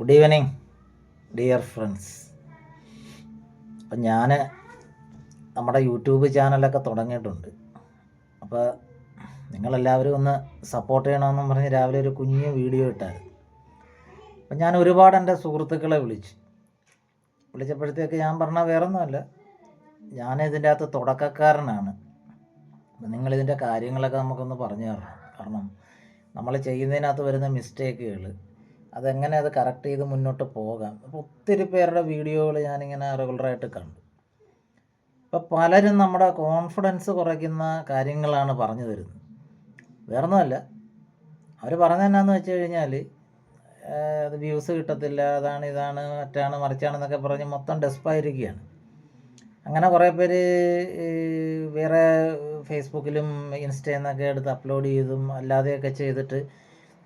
Good evening dear friends അപ്പം ഞാൻ നമ്മുടെ യൂട്യൂബ് ചാനലൊക്കെ തുടങ്ങിയിട്ടുണ്ട്. അപ്പോൾ നിങ്ങളെല്ലാവരും ഒന്ന് സപ്പോർട്ട് ചെയ്യണമെന്നും പറഞ്ഞ് രാവിലെ ഒരു കുഞ്ഞു വീഡിയോ ഇട്ടായിരുന്നു. അപ്പം ഞാൻ ഒരുപാട് എന്റെ സുഹൃത്തുക്കളെ വിളിച്ചു. വിളിച്ചപ്പോഴത്തേക്ക് ഞാൻ പറഞ്ഞ വേറൊന്നുമല്ല ഞാൻ ഇതിന്റെ അകത്ത് തുടക്കക്കാരനാണ്. അപ്പം നിങ്ങളിതിന്റെ കാര്യങ്ങളൊക്കെ നമുക്കൊന്ന് പറഞ്ഞു തരണം. കാരണം നമ്മൾ ചെയ്യുന്നതിനകത്ത് വരുന്ന മിസ്റ്റേക്കുകൾ അതെങ്ങനെ അത് കറക്റ്റ് ചെയ്ത് മുന്നോട്ട് പോകാം. അപ്പോൾ ഒത്തിരി പേരുടെ വീഡിയോകൾ ഞാനിങ്ങനെ റെഗുലറായിട്ട് കണ്ടു. അപ്പോൾ പലരും നമ്മുടെ കോൺഫിഡൻസ് കുറയ്ക്കുന്ന കാര്യങ്ങളാണ് പറഞ്ഞു തരുന്നത്. വേറൊന്നുമല്ല അവർ പറഞ്ഞത് എന്നാന്ന് വെച്ച് കഴിഞ്ഞാൽ അത് വ്യൂസ് കിട്ടത്തില്ല അതാണ് ഇതാണ് മറ്റാണ് മറിച്ചാണെന്നൊക്കെ പറഞ്ഞ് മൊത്തം ഡെസ്പായിരിക്കുകയാണ് അങ്ങനെ കുറേ പേര് വേറെ ഫേസ്ബുക്കിലും ഇൻസ്റ്റയിൽ നിന്നൊക്കെ എടുത്ത് അപ്ലോഡ് ചെയ്തും അല്ലാതെയൊക്കെ ചെയ്തിട്ട്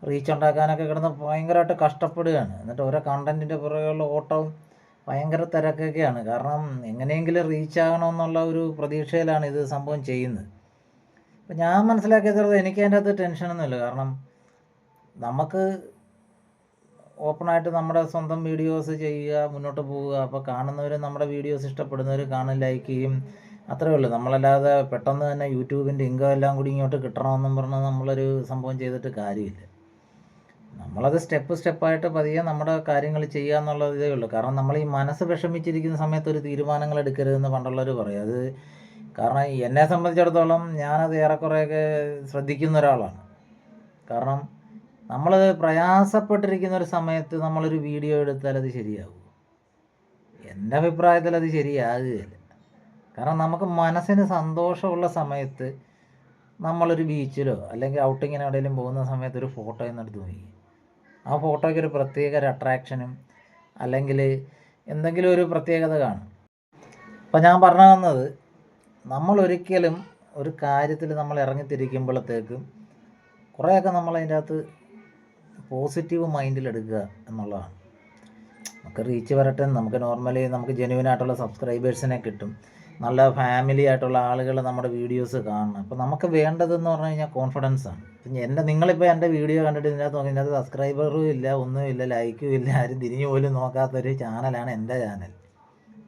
റീച്ച് ഉണ്ടാക്കാനൊക്കെ കിടന്ന് ഭയങ്കരമായിട്ട് കഷ്ടപ്പെടുകയാണ്. എന്നിട്ട് ഓരോ കണ്ടന്റിന്റെ പുറകെയുള്ള ഓട്ടവും ഭയങ്കര തിരക്കൊക്കെയാണ്. കാരണം എങ്ങനെയെങ്കിലും റീച്ച് ആകണമെന്നുള്ള ഒരു പ്രതീക്ഷയിലാണ് ഇത് സംഭവം ചെയ്യുന്നത്. അപ്പം ഞാൻ മനസ്സിലാക്കിയത് എനിക്ക് അതിന്റെ അകത്ത് ടെൻഷനൊന്നുമില്ല കാരണം നമുക്ക് ഓപ്പണായിട്ട് നമ്മുടെ സ്വന്തം വീഡിയോസ് ചെയ്യുക മുന്നോട്ട് പോവുക. അപ്പോൾ കാണുന്നവർ നമ്മുടെ വീഡിയോസ് ഇഷ്ടപ്പെടുന്നവർ കാണും ലൈക്ക് ചെയ്യും. അത്രേ ഉള്ളൂ. നമ്മളല്ലാതെ പെട്ടെന്ന് തന്നെ യൂട്യൂബിന്റെ ഇൻകം എല്ലാം കൂടി ഇങ്ങോട്ട് കിട്ടണമെന്നും പറഞ്ഞ് നമ്മളൊരു സംഭവം ചെയ്തിട്ട് കാര്യമില്ല. നമ്മളത് സ്റ്റെപ്പ് സ്റ്റെപ്പായിട്ട് പതിയെ നമ്മുടെ കാര്യങ്ങൾ ചെയ്യുക എന്നുള്ള ഇതേ ഉള്ളൂ. കാരണം നമ്മൾ ഈ മനസ്സ് വിഷമിച്ചിരിക്കുന്ന സമയത്ത് ഒരു തീരുമാനങ്ങൾ എടുക്കരുതെന്ന് പണ്ടുള്ളവർ പറയും. അത് കാരണം എന്നെ സംബന്ധിച്ചിടത്തോളം ഞാനത് ഏറെക്കുറെയൊക്കെ ശ്രദ്ധിക്കുന്ന ഒരാളാണ്. കാരണം നമ്മൾ പ്രയാസപ്പെട്ടിരിക്കുന്ന ഒരു സമയത്ത് നമ്മളൊരു വീഡിയോ എടുത്താൽ അത് ശരിയാകും എന്റെ അഭിപ്രായത്തിൽ അത് ശരിയാകുകയില്ല. കാരണം നമുക്ക് മനസ്സിന് സന്തോഷമുള്ള സമയത്ത് നമ്മളൊരു ബീച്ചിലോ അല്ലെങ്കിൽ ഔട്ടിങ്ങിന് എവിടെയെങ്കിലും പോകുന്ന സമയത്ത് ഒരു ഫോട്ടോ എന്നെടുത്ത് നോക്കി ആ ഫോട്ടോയ്ക്ക് ഒരു പ്രത്യേക ഒരു അട്രാക്ഷനും അല്ലെങ്കിൽ എന്തെങ്കിലും ഒരു പ്രത്യേകത കാണും. അപ്പം ഞാൻ പറഞ്ഞു വന്നത് നമ്മൾ ഒരിക്കലും ഒരു കാര്യത്തിൽ നമ്മൾ ഇറങ്ങിത്തിരിക്കുമ്പോഴത്തേക്കും കുറേയൊക്കെ നമ്മൾ അതിന്റെ അകത്ത് പോസിറ്റീവ് മൈൻഡിൽ എടുക്കുക എന്നുള്ളതാണ്. നമുക്ക് റീച്ച് വരട്ടെ നമുക്ക് നോർമലി നമുക്ക് ജെന്യൂൻ ആയിട്ടുള്ള സബ്സ്ക്രൈബേഴ്സിനെ കിട്ടും. നല്ല ഫാമിലി ആയിട്ടുള്ള ആളുകൾ നമ്മുടെ വീഡിയോസ് കാണണം. അപ്പോൾ നമുക്ക് വേണ്ടതെന്ന് പറഞ്ഞു കഴിഞ്ഞാൽ കോൺഫിഡൻസ് ആണ്. എന്റെ നിങ്ങളിപ്പോൾ എന്റെ വീഡിയോ കണ്ടിട്ട് ഇതിനകത്ത് നോക്കി ഇതിനകത്ത് സബ്സ്ക്രൈബറും ഇല്ല ഒന്നുമില്ല ലൈക്കും ഇല്ല ആരും തിരിഞ്ഞു പോലും നോക്കാത്തൊരു ചാനലാണ് എന്റെ ചാനൽ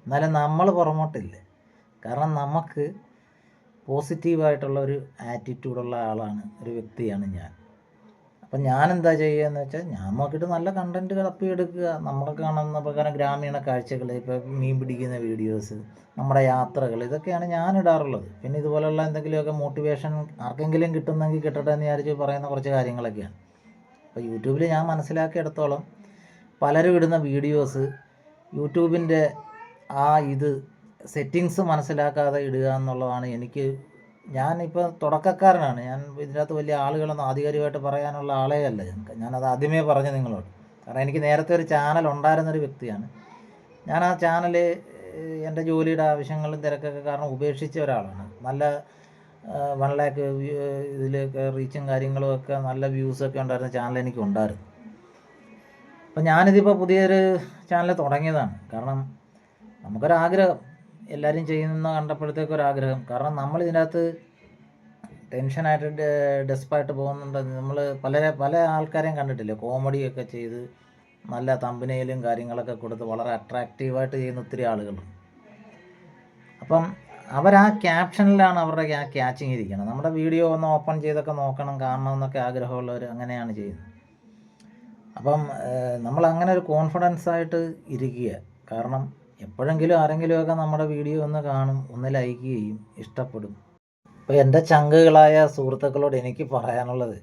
എന്നാലും നമ്മൾ പുറമോട്ടില്ല? കാരണം നമുക്ക് പോസിറ്റീവായിട്ടുള്ള ഒരു ആറ്റിറ്റ്യൂഡുള്ള ആളാണ് ഒരു വ്യക്തിയാണ് ഞാൻ. അപ്പം ഞാൻ എന്താ ചെയ്യുകയെന്ന് വെച്ചാൽ ഞാൻ നോക്കിയിട്ട് നല്ല കണ്ടന്റ് കളപ്പിയെടുക്കുക. നമ്മളെ കാണുന്ന പ്രകാരം ഗ്രാമീണ കാഴ്ചകൾ ഇപ്പോൾ മീൻ പിടിക്കുന്ന വീഡിയോസ് നമ്മുടെ യാത്രകൾ ഇതൊക്കെയാണ് ഞാൻ ഇടാറുള്ളത് പിന്നെ ഇതുപോലെയുള്ള എന്തെങ്കിലുമൊക്കെ മോട്ടിവേഷൻ ആർക്കെങ്കിലും കിട്ടുന്നെങ്കിൽ കിട്ടട്ടെ എന്ന് വിചാരിച്ച് പറയുന്ന കുറച്ച് കാര്യങ്ങളൊക്കെയാണ്. അപ്പോൾ യൂട്യൂബിൽ ഞാൻ മനസ്സിലാക്കിയെടുത്തോളം പലരും ഇടുന്ന വീഡിയോസ് യൂട്യൂബിന്റെ ആ ഇത് സെറ്റിങ്സ് മനസ്സിലാക്കാതെ ഇടുക എന്നുള്ളതാണ് എനിക്ക് ഞാനിപ്പോൾ തുടക്കക്കാരനാണ്. ഞാൻ ഇതിനകത്ത് വലിയ ആളുകളൊന്നും ആധികാരികമായിട്ട് പറയാനുള്ള ആളേ അല്ല ഞാനത് ആദ്യമേ പറഞ്ഞു നിങ്ങളോട്. കാരണം എനിക്ക് നേരത്തെ ഒരു ചാനൽ ഉണ്ടായിരുന്നൊരു വ്യക്തിയാണ്. ഞാൻ ആ ചാനൽ എന്റെ ജോലിയുടെ ആവശ്യങ്ങളും തിരക്കൊക്കെ കാരണം ഉപേക്ഷിച്ച ഒരാളാണ്. നല്ല വൺ ലാക്ക് ഇതിലൊക്കെ റീച്ചും കാര്യങ്ങളും ഒക്കെ നല്ല വ്യൂസൊക്കെ ഉണ്ടായിരുന്ന ചാനൽ എനിക്ക് ഉണ്ടായിരുന്നു. അപ്പം ഞാനിതിപ്പോൾ പുതിയൊരു ചാനൽ തുടങ്ങിയതാണ്. കാരണം നമുക്കൊരാഗ്രഹം. എല്ലാവരും ചെയ്യുന്ന കണ്ടപ്പോഴത്തേക്ക് ആഗ്രഹം. കാരണം നമ്മൾ ഇതിനകത്ത് ടെൻഷനായിട്ട് ഡെസ്പായിട്ട് പോകുന്നുണ്ട്. നമ്മൾ പല പല ആൾക്കാരെയും കണ്ടിട്ടില്ലേ? കോമഡിയൊക്കെ ചെയ്ത് നല്ല തമ്പനയിലും കാര്യങ്ങളൊക്കെ കൊടുത്ത് വളരെ അട്രാക്റ്റീവായിട്ട് ചെയ്യുന്ന ഒത്തിരി ആളുകളുണ്ട് അപ്പം അവർ ആ ക്യാപ്ഷനിലാണ് അവരുടെ ആ ക്യാച്ചിങ് ഇരിക്കുന്നത്. നമ്മുടെ വീഡിയോ ഒന്ന് ഓപ്പൺ ചെയ്തൊക്കെ നോക്കണം കാണണം എന്നൊക്കെ ആഗ്രഹമുള്ളവർ അങ്ങനെയാണ് ചെയ്യുന്നത്. അപ്പം നമ്മൾ അങ്ങനെ ഒരു കോൺഫിഡൻസ് ആയിട്ട് ഇരിക്കുക. കാരണം എപ്പോഴെങ്കിലും ആരെങ്കിലുമൊക്കെ നമ്മുടെ വീഡിയോ ഒന്ന് കാണും ഒന്ന് ലൈക്ക് ചെയ്യും ഇഷ്ടപ്പെടും. അപ്പോൾ എന്റെ ചങ്കുകളായ സുഹൃത്തുക്കളോട് എനിക്ക് പറയാനുള്ളത്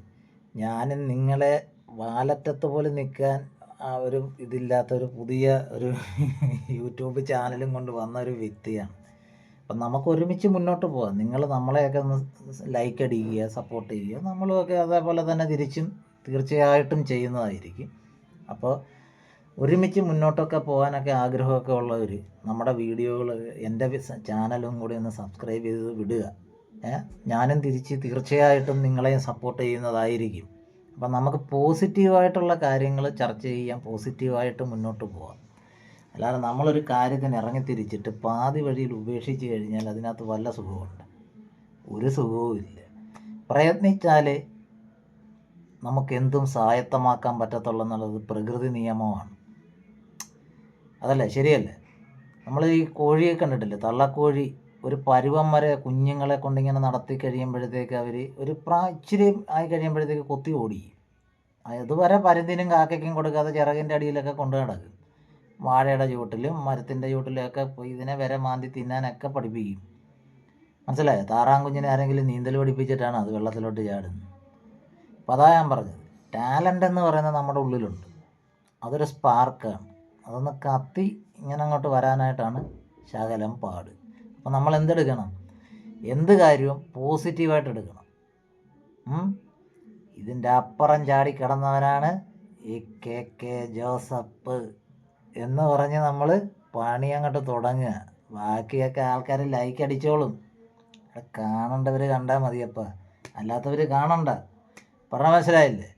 ഞാൻ നിങ്ങളെ വാലറ്റത്ത് പോലും നിൽക്കാൻ ആ ഒരു ഇതില്ലാത്ത ഒരു പുതിയ ഒരു യൂട്യൂബ് ചാനലും കൊണ്ട് വന്ന ഒരു വ്യക്തിയാണ്. അപ്പം നമുക്ക് ഒരുമിച്ച് മുന്നോട്ട് പോകാം. നിങ്ങൾ നമ്മളെയൊക്കെ ഒന്ന് ലൈക്ക് അടിക്കുക സപ്പോർട്ട് ചെയ്യുക. നമ്മളുമൊക്കെ അതേപോലെ തന്നെ തിരിച്ചും തീർച്ചയായിട്ടും ചെയ്യുന്നതായിരിക്കും. അപ്പോൾ ഒരുമിച്ച് മുന്നോട്ടൊക്കെ പോകാനൊക്കെ ആഗ്രഹമൊക്കെ ഉള്ളവർ നമ്മുടെ വീഡിയോകൾ എന്റെ ചാനലും കൂടി ഒന്ന് സബ്സ്ക്രൈബ് ചെയ്ത് വിടുക. ഞാനും തിരിച്ച് തീർച്ചയായിട്ടും നിങ്ങളെയും സപ്പോർട്ട് ചെയ്യുന്നതായിരിക്കും. അപ്പം നമുക്ക് പോസിറ്റീവായിട്ടുള്ള കാര്യങ്ങൾ ചർച്ച ചെയ്യാം പോസിറ്റീവായിട്ട് മുന്നോട്ട് പോകാം അല്ലാതെ നമ്മളൊരു കാര്യത്തിന് ഇറങ്ങിത്തിരിച്ചിട്ട് പാതി വഴിയിൽ ഉപേക്ഷിച്ച് കഴിഞ്ഞാൽ അതിനകത്ത് വല്ല സുഖമുണ്ട് ഒരു സുഖവും ഇല്ല. പ്രയത്നിച്ചാലേ നമുക്കെന്തും സ്വായത്തമാക്കാൻ പറ്റത്തുള്ളൂ എന്നുള്ളത് പ്രകൃതി നിയമമാണ്. അതല്ലേ? ശരിയല്ലേ? നമ്മൾ ഈ കോഴിയെ കണ്ടിട്ടില്ലേ? തള്ളക്കോഴി ഒരു പരുവം വരെ കുഞ്ഞുങ്ങളെ കൊണ്ടിങ്ങനെ നടത്തി കഴിയുമ്പോഴത്തേക്ക് അവർ ഒരു പ്രാ ഇച്ചിരി ആയി കഴിയുമ്പോഴത്തേക്ക് കൊത്തി ഓടി. അതുവരെ പരുന്തിനും കാക്കയ്ക്കും കൊടുക്കാതെ ചിറകിന്റെ അടിയിലൊക്കെ കൊണ്ടു നടക്കും. വാഴയുടെ ചുവട്ടിലും മരത്തിന്റെ ചുവട്ടിലൊക്കെ ഇതിനെ വരെ മാന്തി തിന്നാനൊക്കെ പഠിപ്പിക്കും. മനസ്സിലായോ? താറാങ്കുഞ്ഞിനെ ആരെങ്കിലും നീന്തൽ പഠിപ്പിച്ചിട്ടാണ് അത് വെള്ളത്തിലോട്ട് ചാടുന്നത്. അപ്പോൾ അതാ ഞാൻ പറഞ്ഞത്. ടാലന്റ് എന്ന് പറയുന്നത് നമ്മുടെ ഉള്ളിലുണ്ട്. അതൊരു സ്പാർക്കാണ്. അതൊന്ന് കത്തി ഇങ്ങനെ അങ്ങോട്ട് വരാനായിട്ടാണ് ശകലം പാട് അപ്പോൾ നമ്മൾ എന്തെടുക്കണം എന്ത് കാര്യവും പോസിറ്റീവായിട്ട് എടുക്കണം? ഇതിന്റെ അപ്പുറം ചാടി കിടന്നവനാണ് ഈ കെ കെ ജോസഫ് എന്ന് പറഞ്ഞ് നമ്മൾ പണി അങ്ങോട്ട് തുടങ്ങുക. ബാക്കിയൊക്കെ ആൾക്കാർ ലൈക്ക് അടിച്ചോളും. കാണേണ്ടവർ കണ്ടാൽ മതിയപ്പോൾ അല്ലാത്തവർ കാണണ്ട. പറഞ്ഞ മനസ്സിലായില്ലേ?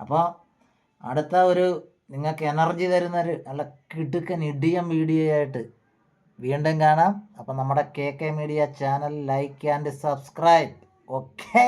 അപ്പോൾ അടുത്ത ഒരു നിങ്ങൾക്ക് എനർജി തരുന്ന ഒരു നല്ല കിടുക്കൻ ഇടിയം വീഡിയോ ആയിട്ട് വീണ്ടും കാണാം. അപ്പം നമ്മുടെ K K media channel like and subscribe. Okay.